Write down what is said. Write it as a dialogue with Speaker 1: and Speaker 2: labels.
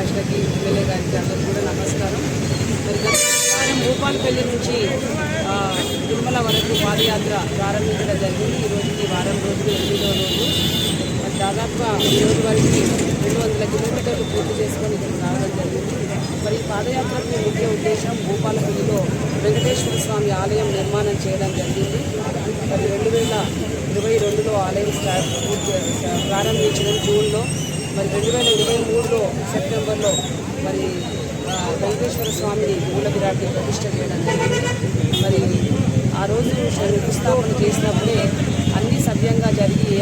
Speaker 1: సర్పంచ్లకి MLA గారికి అందరికీ కూడా నమస్కారం. మరి వారం భూపాలపల్లి నుంచి తిరుమల వరకు పాదయాత్ర ప్రారంభించడం జరిగింది. ఈ రోజుకి వారం రోజులు ఎనిమిదో రోజు. మరి దాదాపుగా ఈ రోజు వరకు రెండు వందల కిలోమీటర్లు పూర్తి చేసుకొని ఇక్కడ రావడం జరిగింది. మరి ఈ పాదయాత్రకు ముఖ్య ఉద్దేశం భూపాలపల్లిలో వెంకటేశ్వర స్వామి ఆలయం నిర్మాణం చేయడం జరిగింది. మరి రెండు వేల ఇరవై రెండులో ఆలయం ప్రారంభించడం జూన్లో. మరి రెండు వేల మూడులో సెప్టెంబర్లో మరి వెంకటేశ్వర స్వామిని మూల విరాట్ని ప్రతిష్ట చేయడం జరిగింది. మరి ఆ రోజు శంకుస్థాపన చేసినప్పుడే అన్ని సవ్యంగా జరిగి ఏ